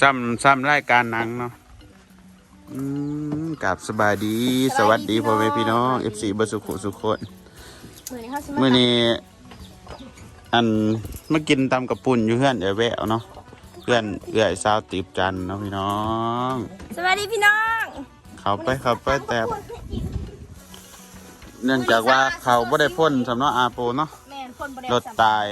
ซ้ำซ้ำรายการหนังเนาะอืมกับสบายดี สวัสดีพ่อแม่พี่น้อง FC บสุขุสุขคนมื้อนี้เขาสิมาเมื่อนี้อันมากินตำกับปุ่นอยู่เพื่อนเอ๋แววเนาะเพื่อนเอื้อยสาวติบจันทร์เนาะพี่น้อง สวัสดีพี่น้อง เขาไปเขาไปแต่เนื่องจากว่าเขาไม่ได้พ่นสำนักอาโปเนาะแม่นคนบ่ได้รถตาย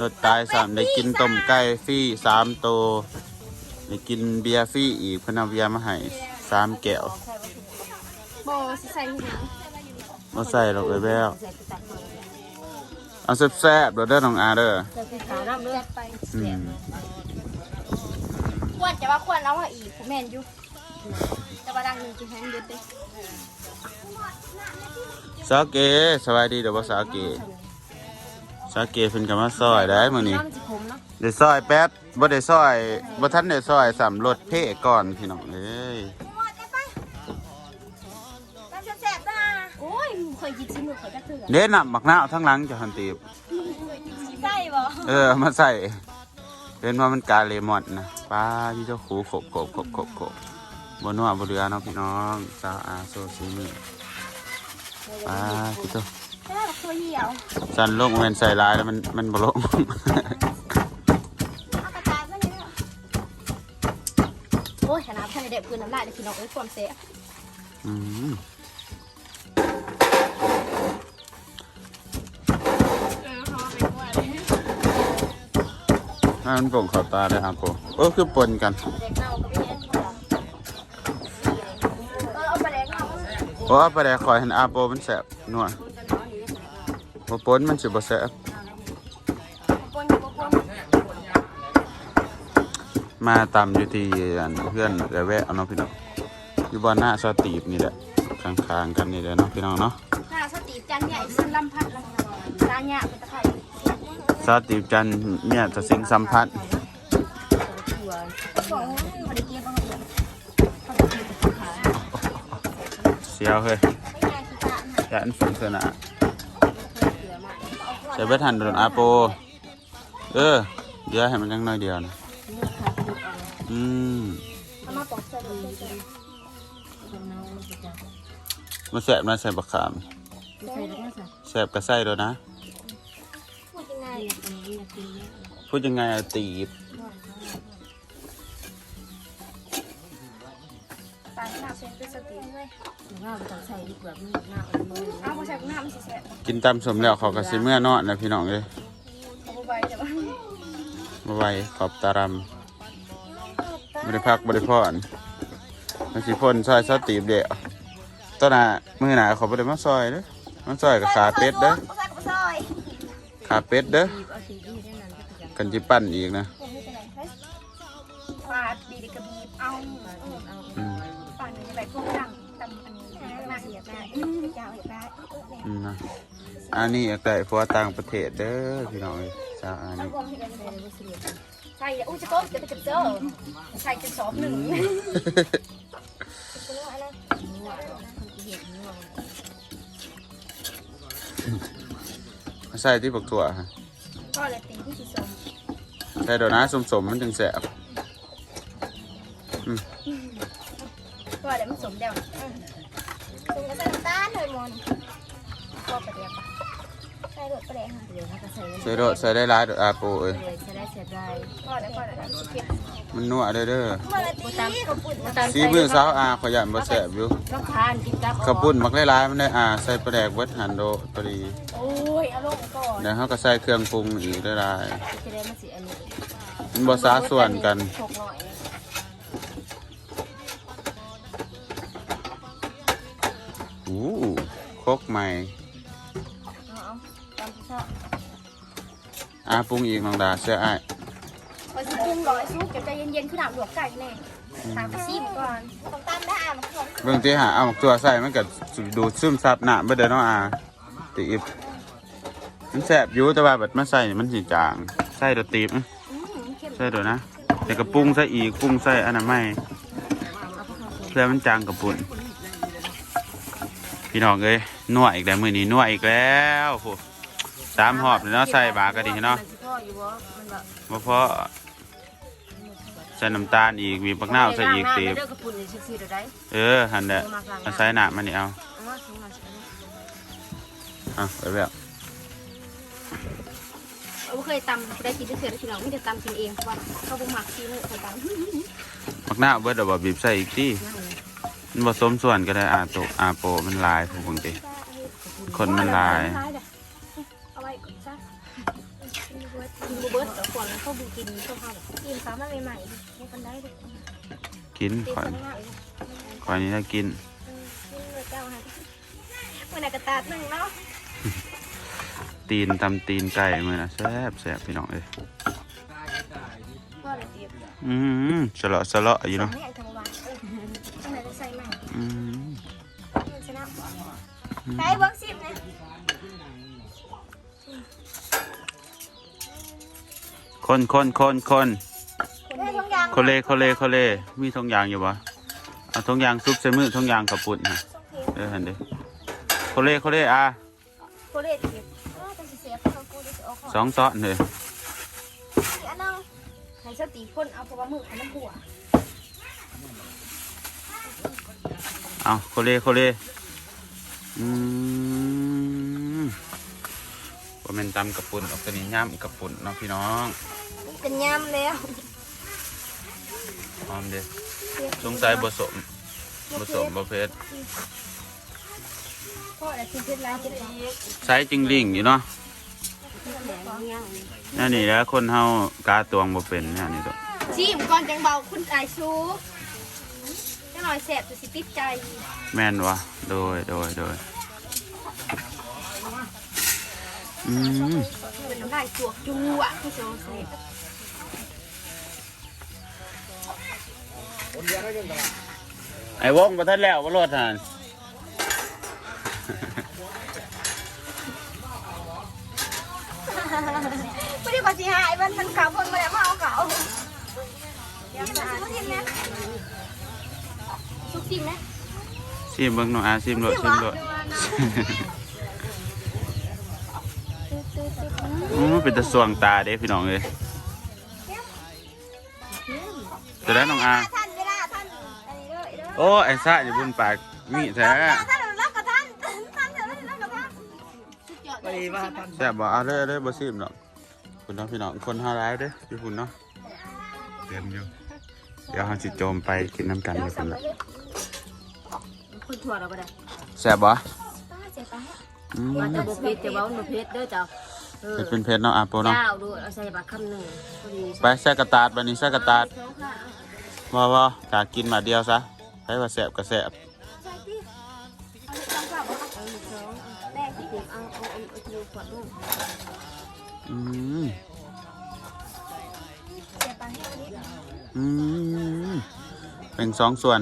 รถตายสามได้กินต้มไก่ฟรี่สามโตวได้กินเบียร์ฟรี่อีกเพนเอาเบียร์มาให้สามแก้วบ่สิใส่ที่ไหนมาใส่เราไปแล้วเอาแซ่บๆเด้อเด้อน้องอาเด้อใส่ที่ขาน้ำเลือดไปอืมควรจะว่าควรเอามาอีกผมแม่นอยู่แต่ว่าดังหนึงสิให้เดือดเด้สาวเกสวัสดีเด้อบ่สาวเก สาวเกเพิ่นก็มาซอยได้มื้อนี้ น้ำมันสิขมเนาะได้ซอยแป๊ดบ่ได้ซอยบ่ทันได้ซอยสำรถเพก่อนพี่น้องเอ้ยน้ำแซ่บๆนะโอ้ยเคยกินซิมื้อเคยจะเถื่อเด้นำบักนาวทั้งหลังจะหันตีบใส่บ่เออเอามาใส่เป็นว่ามันกาเลมอนนะป้าที่เจ้าขูขบขบขบขบขบบนนัวบนเรือเนาะพี่น้องสาวอาโซซีนี่ป้าที่เจ้าแซ่บ ตัวเหี่ยวสันลงเวนใส่ลายแล้วมันมันบ่ลง เอากระจายมาเนี่ยโอ้ยขนาดท่านได้เด็บคืนน้ำลายได้พี่น้องเอ้ยความแซ่บอืมเออเขาเป็นว่าเด็กถ้ามันโป่งเขอบตาได้ครับผมเออคือปนกันเน่าก็ไม่แน่นเออเอาไปแดกเน่า เพราะว่าปลาแดกคอยเห็นอาโปมันแสบนัว บ่ปนมันสิบ่แสบปนปนมาตำอยู่ที่อันเพื่อนเดี๋ยวแวะเอาเนาะพี่น้องอยู่บ้านหน้าสตีบนี่แหละข้างๆกันนี่แหละเนาะพี่น้องเนาะหน้าสติจันใหญ่ซึ่งลำพัดลำตาหยเป็นตะไคร้สตีบจันเมียจะสิงสัมพัดเสียวเฮ้ยไม่ง่ายคือตาหนักยันฝนเสนา ใส่เบ็ดหันโดนอาโป เออ เดี๋ยวให้มันยังน้อยเดียวนะอืมเอามาปอกใส่ดีมาแสบมาใส่บักขามแสบกระไส้ด้วยนะ พูดยังไงพูดยังไงอะตีบตาหน้าเซนเป็นสติเลยหน้ามันต้องใส่ดีกว่ามันหน้าเอามือเอามาใส่หน้ามัน สิแสบกินตำสมแล้วเขอกระซิเมื่อนอนนะพี่น้องเลยเอาไปแต่ว่ามาไวขอบตารำบริพักบริพรมันสิพ่นซอยสตีบเดียวตอนน่ะมือหนาเขาบริมาซอยเด้อมาซอยกับขาเป็ดเด้อใส่กับซอยขาเป็ดเด้อเอาสีดีได้นั้นก็จะกันจิปั้นอีกนะผมไม่เป็นไรเฮ้ยปาดบีดกับบีบเอาเอาอืมปาดนี่แบบพวกดังตำอันนี้น่าเสียดา ยเจ้าเห็นได้อืมนะอันนี้อยากได้ผัวต่างประเทศเด้อพี่น้องเอ้ยจ้าอันนี้รวมให้กันเลยใส่อุ้ยจะโต๊ะจะไปจับเจอใส่จะสอบหนึ่งใส่ที่บักถั่วฮะก็เลยตีที่สีส้มใส่โดนะสมๆมันจึงแสบ ก็เลยมันสมเดียวสมก็ใส่น้ำตาลเลยมอนก็ประเดี๋ยวใส่รสประเดี๋ยวค่ะเดี๋ยวถ้าก็ใส่ใส่โดใส่ได้หลายเดอกอาโปเอ้ยเลยใส่ได้เสียได้ก็แล้วก็แล้วเก็บมันนัวเด้อเด้อมาละตีข้าวปุ้นมาตามสีมือสาวอาขยันบ่แสบอยู่ต้องทานกินกับข้าวปุ้นมักหลายๆมันได้อาใส่ปลาแดกเบิดหันโดพอดีโอ้ยอารมณ์ก่อนเดี๋ยวเขาก็ใส่เครื่องปรุงอีกได้หลายจะได้มาสีอันนี้มันบ่สาส่วนกัน อยอู้โคกใหม่เอาตามที่ชอบอาปรุงอีกน้องดาเสื้ออ้ายพอสิปรุงร้อยซุปเดี๋ยวใจเย็นๆคือน้ำหลวกไก่แน่ตามไปซิมก่อนต้องตามได้อะมันของเบิ่งที่หาเอาหมกตัวใส่มันก็ดูดซึมซับน้ำบ่ได้เนาะอาตีบมันแซ่บอยู่แต่ว่าบัดมาใส่นี่มันสิจางใส่เดยวตีบนะอืมเข้มใส่เดี๋ยวนะแต่กระปรุงใส่อีกปรุงใส่อันนั้นไม่เพื่อมันจางกระปุ่น พี่น้องเอ้ยนวดอีกแล้วมือนี้นวดอีกแล้วโหสามหอบเลยเนาะใส่บากระดีเนาะมันสิพ่ออยู่บ่มันแบบบ่พอส่น้ำตาลอีกมีบักนาวใส่อีกตีบเด้อกระปุ่นนี่สิสิเดี๋ยวได้เออหันแหละเอาใส่หนามันนี่เอาเอามาส่งมาใส่เอาไปแบบเราเคยตำได้กินได้เสือได้กินเราไม่ได้ตำกินเองเพราะว่าเขาบุกหมักซีมือเคยตำบักนาวเบิดเอาบ่บีบใส่อีกตี มันผสมส่วนก็ได้อาโตอาโปมันลายผมบางทีคนมันลาย เอาไว้ก่อนซะกินเบิร์ดกินเบิร์ดเดี๋ยวก่อนแล้วเขาบุกินเขาเข้ากินซ้ำมาใหม่ๆให้คนได้เลยกินตีข่อยคนง่ายข่อยนี่ได้กินกินเลยเจ้าฮะมื่อไหร่กระตาดหนึ่งเนาะตีนตำตีนไก่มือนะแซ่บแซ่บพี่น้องเอ้ยก็เลยเตรียมอืมสละสละอยู่เนาะ ใช้เบิร์กสิบนะคนคนคนคนได้ทุกอย่างโคเลโคเลโคเลมีทงยางอยู่ปะเอาทงยางซุปใส่มือทงยางกระปุดฮะส่งเพลงเออหันเด้โคเลโคเลอะโคเรตเก็บก็จะเสียเขากูจะเอาของสองซ้อนเลยอันนั้นให้สติคนเอาเพราะว่ามืออันน้ำหัวเอาโคเลโคเล อืมว่าเป็นตำกระปุนออกตัวนี้ย่ำกระปุนเนาะพี่น้องเป็นยำแล้วหอมเด้สงสัยผสมผสมประเภทพ่อแต่กินเพชรลายเจ็ดร้อยใช้จิงลิงอยู่เนาะแหลมย่างนั่นนี่แหล้วคนเฮากาตวงบ่เป็นเนี่ยนี่ตัวชิมก่อนจังเบาคุณไอชูจัง หน่อยแสบจะสิติดใจแม่นวะโดยโดยโดยอืมเป็นน้ำลายสวกจูอะพี่โซเซฟไอ้วงประทันแล้วว่ารถทานไม่ได้กว่าจีหายมันมันเก่าคนมาแล้วมาเอาเก่าเดี๋ยวมันจะซุกจิ้มนะ ซุกจิ้มนะซิมเบิ่งหน่อยอาซิมโลดซิมโลดอือเป็นตะสวงตาเด้พี่น้องเอ้ยจะได้น้องอาท่านเวลาท่านอันนี้เลยเด้อโอ้ไอ้ซ่าอยู่บนปากมีแท้ท่านรักกับท่านท่านเดี๋ยวรักกับท่านสุดยอดเลยแซ่บบ่เอาเลยเอาเลยบ่ซิมดอกคุณน้องพี่น้องคนห้าร้ายเด้ออยู่คุณเนาะเต็มอยู่เดี๋ยวเฮาสิโจมไปกินน้ำกันอยู่คุณละ คนทั่วเราก็ได้แซ่บบ่ป้าเจ็บป้าอืมว่าจะบ่เผ็ดแต่ว่ามันบ่เผ็ดเด้อเจ้าเออเผ็ดเป็นเผ็ดเนาะอาโปเนาะเจ้าดูเอาใส่บักคำหนึ่งพอดีไปแซ่กระตาดบัดนี้แซ่กระตาดสองค่ะว่าว่าอยากกินมาเดียวซะใครว่าแซ่บก็แซ่บใช่ที่เอาลูกต้องกลับมาเอาอีกสองแรกที่เอาเอาเอาเอาทีขวดลูกอืมเจ็บป้าให้วันนี้อืมเป็นสองส่วน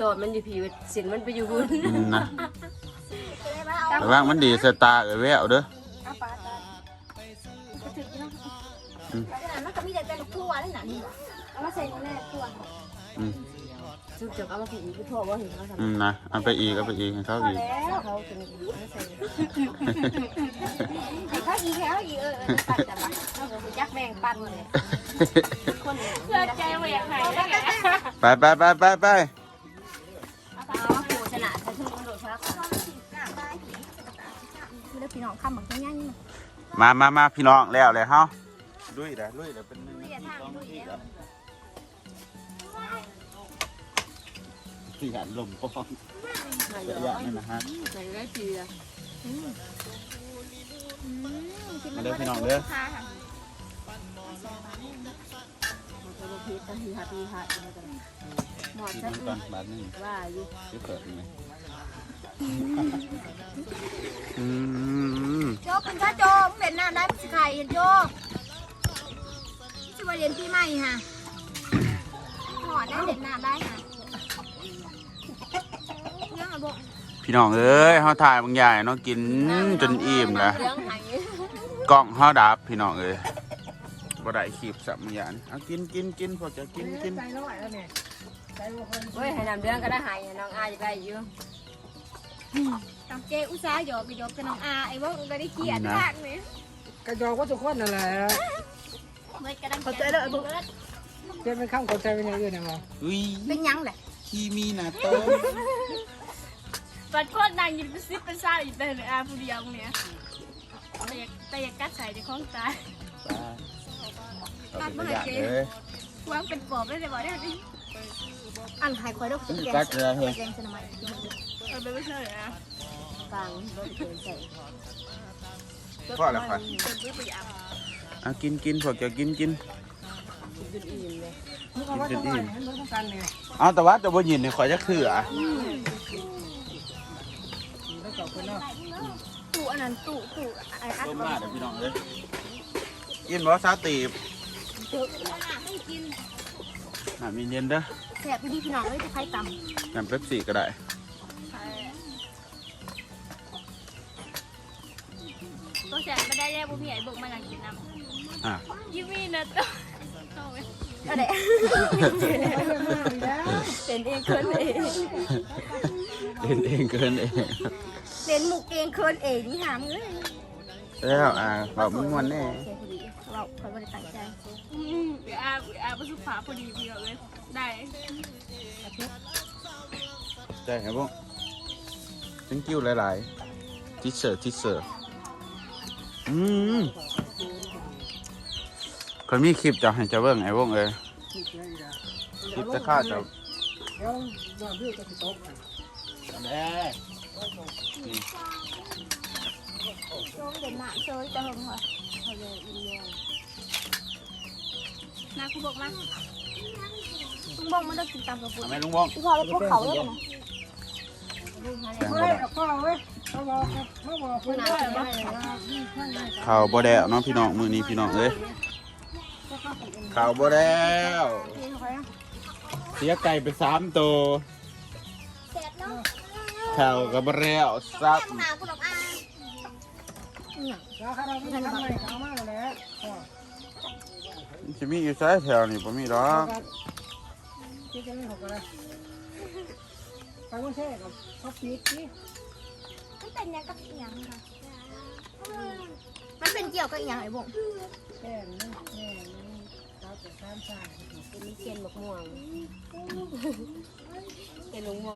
ตอดมันอยู่ผิวสินมันไปอยู่บุญอืมนะจะได้มาเอาแต่ว่ามันดีสตาเออแววเด้อเอาปลาตาจะถึงนะแล้วขนาดมันก็มีแต่เป็นทั่วนี่หนานี่เอามาใส่ในแม่ทั่วอืมจุกจกเอามาผิดอีกพ่อว่าเห็นเขาทำอืมนะเอาไปอีกเอาไปอีกให้เขาอีก แล้วเขาจะมีเอามาใส่ไอ้ข้าวอีแถวอีเออปั่นแต่ละเอาไปจักแมงปั่นเลยคนเพื่อใจแหวกไหนแล้วกันไปไปไปไปไป น้องคำบอกง่ายๆนี่มามามาพี่น้องแล้วเลยเฮาลุยเด้อลุยเด้อเป็นหนึ่งอย่าทางดูอีกแล้วที่หันลมป้องมาเยเยอะอะแยะนี่นะฮะใส่ได้ทีละมาเด้อพี่น้องเด้อค่ะมันจะบ่ผิดต้องทีหัดทีหัดมากันหมอดกินชักก่อนบาทหนึงว่าอยู่ซื้อเปิดยังไง อืมโจเป็นข้าโจมเป็นหน้าได้สิใครเห็นโจที่ว่าเรียนพี่ใหม่ค่ะหอดได้เด่นหน้าได้ค่ะยังอะบอกพี่น้องเอ้ยเฮาถ่ายบางอย่างเนาะกินจนอิ่มแล้วเรื่องไหนกล้องเฮาดับพี่น้องเอ้ยบ่ได้คลิปสับบางอย่างเอากินกินกินพอจะกินกิน เฮ้ยให้นำเรื่องก็ได้หายน้องอายจะได้อยู่ น้องเจอุตส่าห์หยอกไปหยอกกับน้องอาไอ้บอกก็ได้เขียนมากเลยกระจอกว่าทุกคนนั่นแหละเมื่อกระดังเข้าใจแล้วไอ้บุ้งเปลี่ยนเป็นข้ามเข้าใจเป็นอย่างอื่นนะมั้งอุ้ยเป็นยังแหละคีมีหนาโตปัดโคตรนางยินเป็นซิปเป็นซ่าอีกแต่ในอาผู้เดียวเนี่ยแต่อยากแต่อยากกัดใส่ในข้องตายตัดมาให้เจ๊เลยวางเป็นปอบได้เลยบอกได้ดิอันหายคอยดอกแกงตัดเลยเฮ้ย แกงสนมัยเออไม่ใช่นะกลางรถเกินใส่พ่อแล้วค่ะเป็นผู้ประหยัดอะกินกินพวกจะกินกินกินอิ่มเลยมึงเอาไว้ทำไมให้มึงต้องการเนี่ยเอาแต่ว่าจะบ่ยินนี่ขอยจะคืออะแล้วจอกคนเนาะตู้อันนั้นตู้ตู้ไอ้อัดต้มบ่มาเดี๋ยวพี่น้องเลยกินบ่ซาตีบน้ำเย็นๆเด้อแซ่บพี่พี่น้องเอ้ยจะใครตน้ำเป๊ปซี่ก็ได้ แสบไม่ได้แย่ผู้พี่ใหญ่บุกมาหลังกินน้อะำยิมีนะตัวเข้าไปำอะไรเป็นเองคนเองเล่นเองเกินเองเล่นหมุกเองเคินเองนี่หามเลยแล้วอะบอกมึงมันแน่เสียพอดีเราคอยบริตั้งใจอืมอาอาประสบผาพอดีพี่เลยได้ใช่ครับพวก thank you หลายๆทิเซอร์ทิเซอร์ อืมคนมีคลิปจะให้เจะเบิ่งไอ้วงเอ้ยคลิปจะฆ่าเจะเดี๋ยวรอพี่จะติดตกแน่ช่วงเด่นหนาเซยจะหงเหรอนาคุณบอกมาลุงบ้องมันได้กินตามกับปุ๋ยทำไมลุงบ้องพี่พอแล้วพวกเขาแล้วนะ แตงเฮ้บ่ยได้พ่อเว้ย เขาบอกเขาบอกคุณด้วยว่าข่าวบ่ได้เนาะพี่น้องมือนี้พี่น้องเอ้ยข่าวบ่แล้วเสียไก่ไปสามตัวข่าวก็บ่แล้วซักหนาคุณหลอกอาเนี่ยราคาเราไม่ทำไมเอามาแล้วพ่อสิมีอยู่ไสแถวนี้บ่มีดอกคิดจะไม่หกอะไรไปกรุงเทพกับเขาปีกนี่ เป็นยังกับเอียงค่ะมันเป็นเกี่ยวกับเอียงไอ้บงแค่นั้นแค่นั้นเขาจะข้ามสายเป็นเทียนหมกม่วงเทียนหมกม่วง